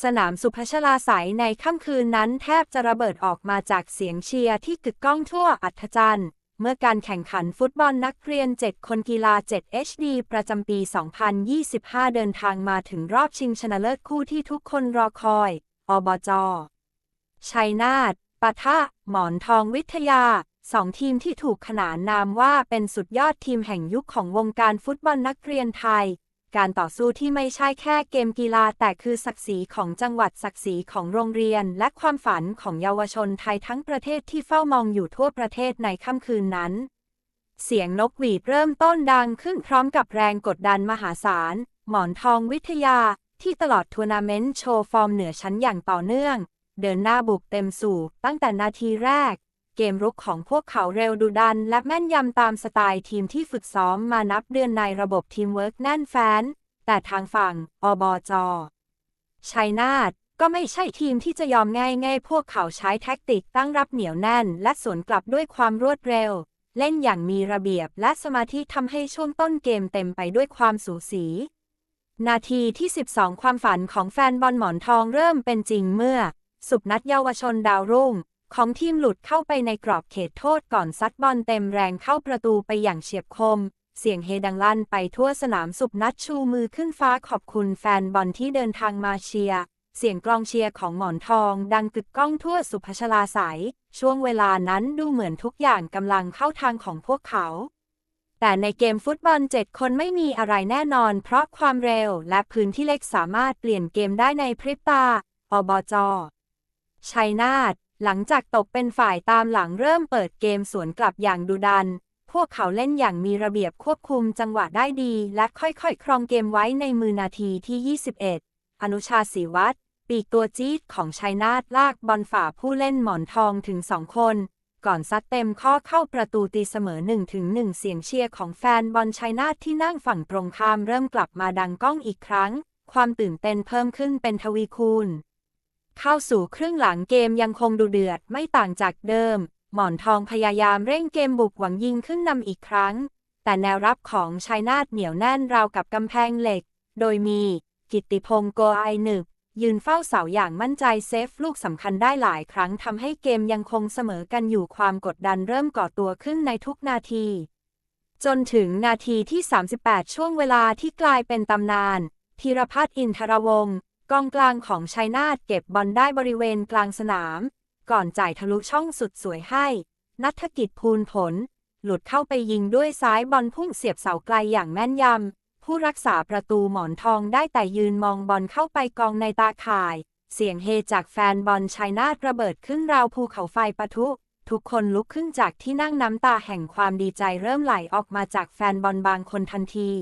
สนามสุพัชลาไสยในค่ำคืนนั้นแทบจะระเบิดออกมาจากเสียงเชียร์ที่กึกก้องทั่วอัธจันทร์เมื่อการแข่งขันฟุตบอลนักเรียน 7 คนกีฬา 7 HD ประจำปี 2025 เดินทางมาถึงรอบชิงชนะเลิศคู่ที่ทุกคนรอคอย อบจ ชัยนาทปะทะ หมอนทองวิทยาสองทีมที่ถูกขนานนามว่าเป็นสุดยอดทีมแห่งยุคของวงการฟุตบอลนักเรียนไทย การต่อสู้ที่ไม่ใช่แค่เกมกีฬา แต่คือศักดิ์ศรีของจังหวัดศักดิ์ศรีของโรงเรียน และความฝันของเยาวชนไทยทั้งประเทศที่เฝ้ามองอยู่ทั่วประเทศในค่ำคืนนั้น เสียงนกหวีดเริ่มต้นดังขึ้นพร้อมกับแรงกดดันมหาศาล หมอนทองวิทยา ที่ตลอดทัวร์นาเมนต์โชว์ฟอร์มเหนือชั้นอย่างต่อเนื่อง เดินหน้าบุกเต็มสูบตั้งแต่นาทีแรก เกมรุกของพวกเขาเร็วดุดัน และแม่นยำตามสไตล์ทีมที่ฝึกซ้อมมานับเดือนในระบบทีมเวิร์กแน่นแฟ้น แต่ทางฝั่ง อบจ ชัยนาทก็ไม่ใช่ทีมที่จะยอมง่ายๆพวกเขาใช้แท็กติกตั้งรับเหนียวแน่น และสวนกลับด้วยความรวดเร็ว เล่นอย่างมีระเบียบและสมาธิทำให้ช่วงต้นเกมเต็มไปด้วยความสูสี นาทีที่ 12 ความฝันของแฟนบอลหมอนทองเริ่มเป็นจริงเมื่อ สุบนัดเยาวชนดาวรุ่ง ของทีมหลุดเข้าไปในกรอบเขตโทษก่อนซัดบอลเต็มแรงเข้าประตูไปอย่างเฉียบคม เสียงเฮดังลั่นไปทั่วสนามสุบนัดชูมือขึ้นฟ้าขอบคุณแฟนบอลที่เดินทางมาเชียร์ เสียงกลองเชียร์ของหมอนทองดังกึกก้องทั่วสุภชลาสาย ช่วงเวลานั้นดูเหมือนทุกอย่างกำลังเข้าทางของพวกเขาแต่ในเกมฟุตบอล 7 คนไม่มีอะไรแน่นอน เพราะความเร็วและพื้นที่เล็กสามารถเปลี่ยนเกมได้ในพริบตา อบจ ชัยนาท หลังจากตกเป็นฝ่ายตามหลังเริ่มเปิดเกมสวนกลับอย่างดุดัน พวกเขาเล่นอย่างมีระเบียบควบคุมจังหวะได้ดี และค่อยๆ ครองเกมไว้ในมือนาทีที่ 21 อนุชาศรีวัฒน์ปีกตัวจี๊ดของชัยนาทลากบอลฝ่าผู้เล่นหมอนทองถึงสองคน ก่อนซัดเต็มข้อเข้าประตูตีเสมอ1ถึง1เสียงเชียร์ของแฟนบอลชัยนาทที่นั่งฝั่งตรงข้ามเริ่มกลับมาดังก้องอีกครั้ง ความตื่นเต้นเพิ่มขึ้นเป็นทวีคูณ เข้าสู่ครึ่งหลังเกมยังคงดูเดือดไม่ต่างจากเดิม หมอนทองพยายามเร่งเกมบุกหวังยิงขึ้นนำอีกครั้ง แต่แนวรับของชัยนาทเหนียวแน่นราวกับกำแพงเหล็ก โดยมีกิตติพงศ์โกไอหนึบยืนเฝ้าเสาอย่างมั่นใจเซฟลูกสำคัญได้หลายครั้งทำให้เกมยังคงเสมอกันอยู่ความกดดันเริ่มก่อตัวขึ้นในทุกนาที จนถึงนาทีที่ 38 ช่วงเวลาที่กลายเป็นตำนานธีรพัฒน์อินทรวงศ์ กองกลางของชัยนาทเก็บบอลได้บริเวณกลางสนาม ก่อนจ่ายทะลุช่องสุดสวยให้ นัฐกิจภูลผล หลุดเข้าไปยิงด้วยซ้ายบอลพุ่งเสียบเสาไกลอย่างแม่นยำ ผู้รักษาประตูหมอนทองได้แต่ยืนมองบอลเข้าไปกองในตาข่าย เสียงเฮจากแฟนบอลชัยนาทระเบิดขึ้นราวภูเขาไฟปะทุ ทุกคนลุกขึ้นจากที่นั่งน้ำตาแห่งความดีใจเริ่มไหลออกมาจากแฟนบอลบางคนทันที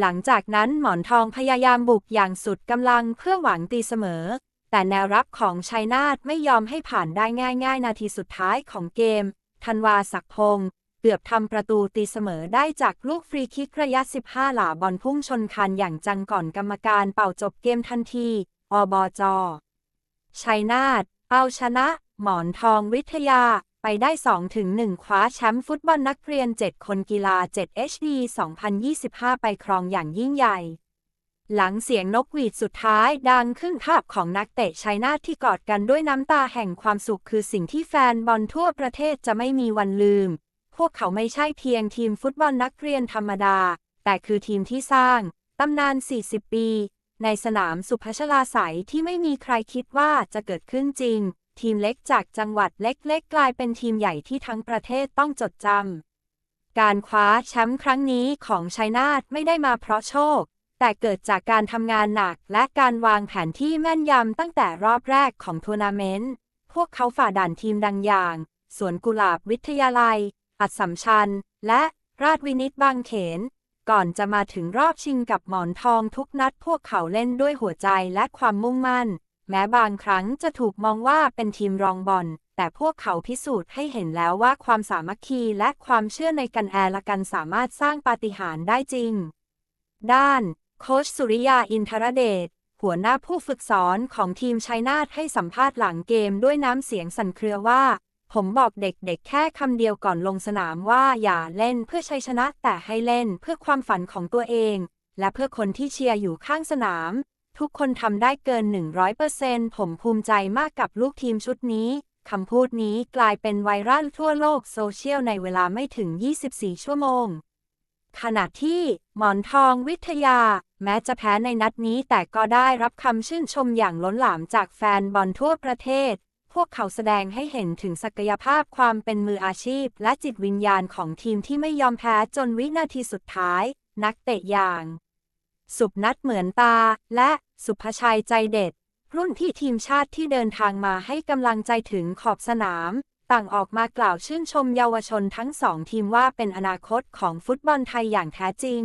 หลังจากนั้นหมอนทองพยายามบุกอย่างสุดกำลังเพื่อหวังตีเสมอ แต่แนวรับของชัยนาทไม่ยอมให้ผ่านได้ง่ายๆ นาทีสุดท้ายของเกม ธันวาศักพงศ์เกือบทำประตูตีเสมอได้จากลูกฟรีคิกระยะ 15 หลาบอลพุ่งชนคานอย่างจังก่อนกรรมการเป่าจบเกมทันที อบจชัยนาทเอาชนะ หมอนทองวิทยาไปได้ 2-1 คว้าแชมป์ฟุตบอลนักเรียน 7 คนกีฬา 7 HD 2025 ไปครองอย่างยิ่งใหญ่ หลังเสียงนกหวีดสุดท้ายดังขึ้นภาพของนักเตะชัยนาทที่กอดกันด้วยน้ำตาแห่งความสุขคือสิ่งที่แฟนบอลทั่วประเทศจะไม่มีวันลืม พวกเขาไม่ใช่เพียงทีมฟุตบอลนักเรียนธรรมดา แต่คือทีมที่สร้างตำนาน 40 ปี ในสนามสุพัชลาไสยที่ไม่มีใครคิดว่าจะเกิดขึ้นจริง ทีมเล็กจากจังหวัดเล็กๆ กลายเป็นทีมใหญ่ที่ทั้งประเทศต้องจดจำ การคว้าแชมป์ครั้งนี้ของชัยนาทไม่ได้มาเพราะโชค แต่เกิดจากการทำงานหนักและการวางแผนที่แม่นยำตั้งแต่รอบแรกของทัวร์นาเมนต์ พวกเขาฝ่าด่านทีมดังอย่าง สวนกุหลาบวิทยาลัย อัดสัมชัญ และราชวินิตบางเขน ก่อนจะมาถึงรอบชิงกับหมอนทองทุกนัดพวกเขาเล่นด้วยหัวใจและความมุ่งมั่น แม้บางครั้งจะถูกมองว่าเป็นทีมรองบอล แต่พวกเขาพิสูจน์ให้เห็นแล้วว่าความสามัคคีและความเชื่อในกันแอและกันสามารถสร้างปาฏิหาริย์ได้จริง ด้าน โค้ชสุริยาอินทรเดช หัวหน้าผู้ฝึกสอนของทีมชัยนาทให้สัมภาษณ์หลังเกมด้วยน้ำเสียงสั่นเครือว่า ผมบอกเด็กๆ แค่คำเดียวก่อนลงสนามว่าอย่าเล่นเพื่อชัยชนะแต่ให้เล่นเพื่อความฝันของตัวเอง และเพื่อคนที่เชียร์อยู่ข้างสนาม ทุกคนทำได้เกิน 100%ผมภูมิใจมากกับลูกทีมชุดนี้คำพูดนี้กลายเป็นไวรัลทั่วโลกโซเชียลในเวลาไม่ถึง 24 ชั่วโมง ขณะที่หมอนทองวิทยา แม้จะแพ้ในนัดนี้แต่ก็ได้รับคำชื่นชมอย่างล้นหลามจากแฟนบอลทั่วประเทศ พวกเขาแสดงให้เห็นถึงศักยภาพความเป็นมืออาชีพ และจิตวิญญาณของทีมที่ไม่ยอมแพ้จนวินาทีสุดท้าย นักเตะอย่าง สุพนัทเหมือนตา และสุภชัยใจเด็ด รุ่นพี่ทีมชาติที่เดินทางมาให้กำลังใจถึงขอบสนาม ต่างออกมากล่าวชื่นชมเยาวชนทั้งสองทีมว่าเป็นอนาคตของฟุตบอลไทยอย่างแท้จริง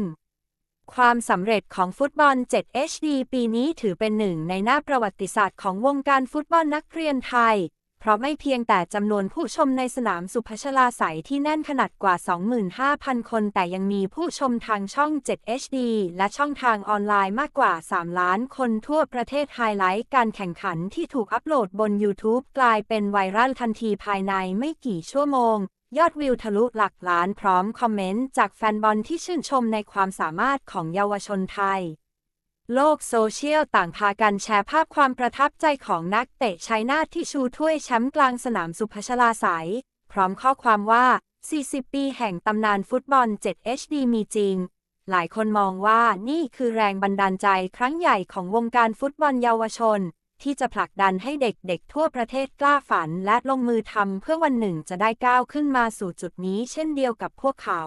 ความสำเร็จของฟุตบอล 7 HD ปีนี้ถือเป็นหนึ่งในหน้าประวัติศาสตร์ของวงการฟุตบอลนักเรียนไทย เพราะไม่เพียงแต่จำนวนผู้ชมในสนามสุพัชลาใสยที่แน่นขนาดกว่า 25,000 คนแต่ยังมีผู้ชมทางช่อง 7 HD และช่องทางออนไลน์มากกว่า 3 ล้านคนทั่วประเทศไฮไลท์การแข่งขันที่ถูกอัปโหลดบน YouTube กลายเป็นไวรัลทันทีภายในไม่กี่ชั่วโมง ยอดวิวทะลุหลักล้านพร้อมคอมเมนต์จากแฟนบอลที่ชื่นชมในความสามารถของเยาวชนไทย โลกโซเชียลต่างพากันแชร์ภาพความประทับใจของนักเตะชัยนาทที่ชูถ้วยแชมป์กลางสนามสุพัชลาใสยพร้อมข้อความว่า 40 ปีแห่งตำนานฟุตบอล 7 HD มีจริง หลายคนมองว่านี่คือแรงบันดาลใจครั้งใหญ่ของวงการฟุตบอลเยาวชน ที่จะผลักดันให้เด็กๆ ทั่วประเทศกล้าฝันและลงมือทำเพื่อวันหนึ่งจะได้ก้าวขึ้นมาสู่จุดนี้เช่นเดียวกับพวกเขา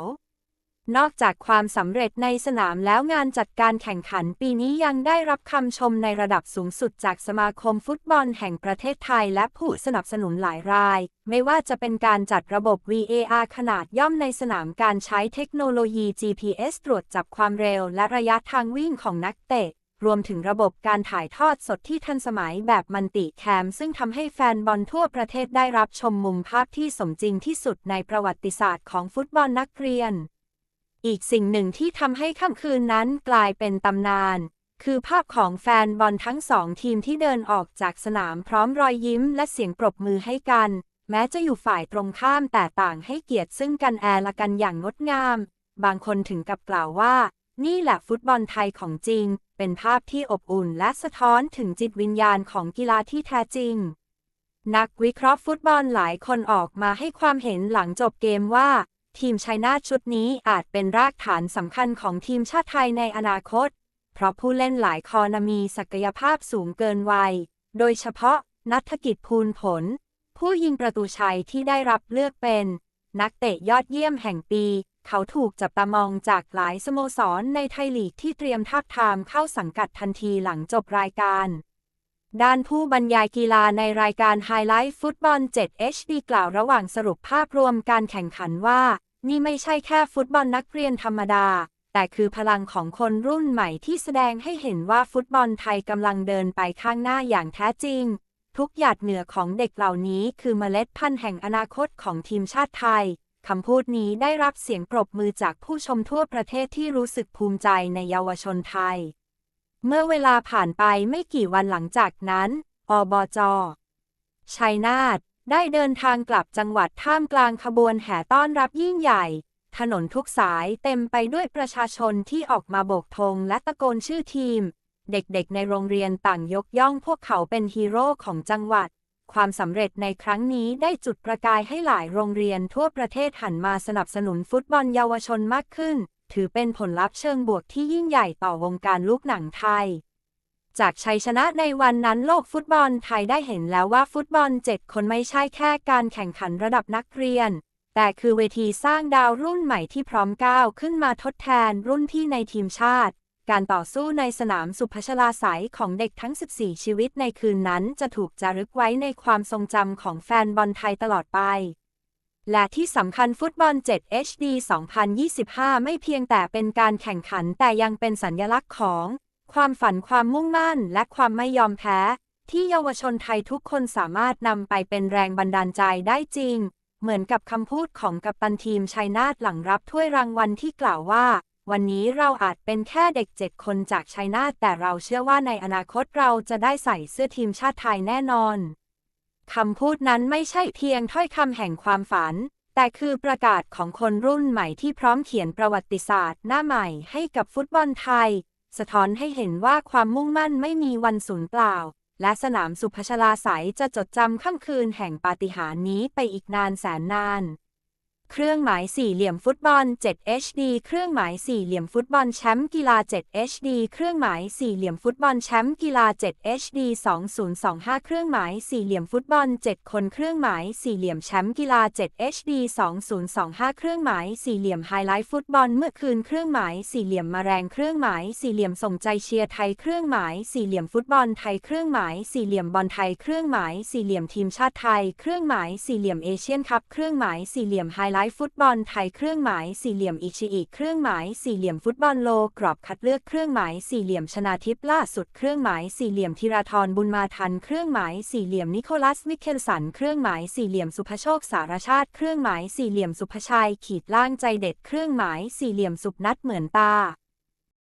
นอกจากความสำเร็จในสนามแล้วงานจัดการแข่งขันปีนี้ยังได้รับคำชมในระดับสูงสุดจากสมาคมฟุตบอลแห่งประเทศไทยและผู้สนับสนุนหลายราย ไม่ว่าจะเป็นการจัดระบบ VAR ขนาดย่อมในสนามการใช้เทคโนโลยี GPS ตรวจจับความเร็วและระยะทางวิ่งของนักเตะ รวมถึงระบบการถ่ายทอดสดที่ทันสมัยแบบมันติแคม ซึ่งทำให้แฟนบอลทั่วประเทศได้รับชมมุมภาพที่สมจริงที่สุดในประวัติศาสตร์ของฟุตบอลนักเรียน อีกสิ่งหนึ่งที่ทำให้ค่ำคืนนั้นกลายเป็นตำนาน คือภาพของแฟนบอลทั้งสองทีมที่เดินออกจากสนามพร้อมรอยยิ้มและเสียงปรบมือให้กัน แม้จะอยู่ฝ่ายตรงข้ามแต่ต่างให้เกียรติซึ่งกันแอละกันอย่างงดงาม บางคนถึงกับกล่าวว่า นี่แหละฟุตบอลไทยของจริง เป็นภาพที่อบอุ่นและสะท้อนถึงจิตวิญญาณของกีฬาที่แท้จริง นักวิเคราะห์ฟุตบอลหลายคนออกมาให้ความเห็นหลังจบเกมว่า ทีมชัยนาชุดนี้อาจเป็นรากฐานสำคัญของทีมชาติไทยในอนาคต เพราะผู้เล่นหลายคอนมีศักยภาพสูงเกินวัย โดยเฉพาะนัฐกิจภูลผล ผู้ยิงประตูชัยที่ได้รับเลือกเป็น นักเตะยอดเยี่ยมแห่งปี เขาถูกจับตามองจากหลายสโมสรในไทยลีกที่เตรียมทาบทามเข้าสังกัดทันทีหลังจบรายการด้านผู้บรรยายกีฬาในรายการไฮไลท์ฟุตบอล 7 HD กล่าวระหว่างสรุปภาพรวมการแข่งขันว่า นี่ไม่ใช่แค่ฟุตบอลนักเรียนธรรมดา แต่คือพลังของคนรุ่นใหม่ที่แสดงให้เห็นว่าฟุตบอลไทยกำลังเดินไปข้างหน้าอย่างแท้จริง ทุกหยาดเหงื่อของเด็กเหล่านี้คือเมล็ดพันธุ์แห่งอนาคตของทีมชาติไทยคำพูดนี้ได้รับเสียงปรบมือจากผู้ชมทั่วประเทศที่รู้สึกภูมิใจในเยาวชนไทย เมื่อเวลาผ่านไปไม่กี่วันหลังจากนั้น อบจ ชัยนาท ได้เดินทางกลับจังหวัดท่ามกลางขบวนแห่ต้อนรับยิ่งใหญ่ ถนนทุกสายเต็มไปด้วยประชาชนที่ออกมาโบกธงและตะโกนชื่อทีม เด็กๆในโรงเรียนต่างยกย่องพวกเขาเป็นฮีโร่ของจังหวัด ความสำเร็จในครั้งนี้ได้จุดประกายให้หลายโรงเรียนทั่วประเทศหันมาสนับสนุนฟุตบอลเยาวชนมากขึ้น ถือเป็นผลลัพธ์เชิงบวกที่ยิ่งใหญ่ต่อวงการลูกหนังไทย จากชัยชนะในวันนั้นโลกฟุตบอลไทยได้เห็นแล้วว่าฟุตบอล 7 คนไม่ใช่แค่การแข่งขันระดับนักเรียน แต่คือเวทีสร้างดาวรุ่นใหม่ที่พร้อมก้าวขึ้นมาทดแทนรุ่นพี่ในทีมชาติ การต่อสู้ในสนามสุพัชลาใสยของเด็กทั้ง 14 ชีวิตในคืนนั้นจะถูกจารึกไว้ในความทรงจำของแฟนบอลไทยตลอดไปและที่สำคัญฟุตบอล 7 HD 2025 ไม่เพียงแต่เป็นการแข่งขันแต่ยังเป็นสัญลักษณ์ของ ความฝันความมุ่งมั่นและความไม่ยอมแพ้ ที่เยาวชนไทยทุกคนสามารถนำไปเป็นแรงบันดาลใจได้จริง เหมือนกับคำพูดของกัปตันทีมชัยนาทหลังรับถ้วยรางวัลที่กล่าวว่า วันนี้เราอาจเป็นแค่เด็กเจ็ดคนจากชัยนาทแต่เราเชื่อว่าในอนาคตเราจะได้ใส่เสื้อทีมชาติไทยแน่นอนคำพูดนั้นไม่ใช่เพียงถ้อยคำแห่งความฝัน แต่คือประกาศของคนรุ่นใหม่ที่พร้อมเขียนประวัติศาสตร์หน้าใหม่ให้กับฟุตบอลไทย สะท้อนให้เห็นว่าความมุ่งมั่นไม่มีวันสูญเปล่า และสนามสุพัชลาสายจะจดจำค่ำคืนแห่งปาฏิหาริย์นี้ไปอีกนานแสนนาน เครื่องหมายสี่เหลี่ยมฟุตบอล 7 HD เครื่องหมายสี่เหลี่ยมฟุตบอลแชมป์กีฬา 7 HD เครื่องหมายสี่เหลี่ยมฟุตบอลแชมป์กีฬา 7 HD 2025 เครื่องหมายสี่เหลี่ยมฟุตบอล 7 คนเครื่องหมายสี่เหลี่ยมแชมป์กีฬา 7 HD 2025 เครื่องหมายสี่เหลี่ยมไฮไลท์ฟุตบอลเมื่อคืนเครื่องหมายสี่เหลี่ยมมาแรงเครื่องหมายสี่เหลี่ยมส่งใจเชียร์ไทยเครื่องหมายสี่เหลี่ยมฟุตบอลไทยเครื่องหมายสี่เหลี่ยมบอลไทยเครื่องหมายสี่เหลี่ยมทีมชาติไทย เครื่องหมายสี่เหลี่ยมเอเชียนคัพเครื่องหมายสี่เหลี่ยมไฮไลท์ฟุตบอลไทยเครื่องหมายสี่เหลี่ยมอิชิอิเครื่องหมายสี่เหลี่ยมฟุตบอลโลกรอบคัดเลือกเครื่องหมายสี่เหลี่ยมชนาทิพย์ล่าสุดเครื่องหมายสี่เหลี่ยมธีราธรบุญมาทันเครื่องหมายสี่เหลี่ยมนิโคลัสมิเคลสันเครื่องหมายสี่เหลี่ยมสุภโชคสารชาติเครื่องหมายสี่เหลี่ยมสุภชัยขีดล่างใจเด็ดเครื่องหมายสี่เหลี่ยมสุพนัทเหมือนตา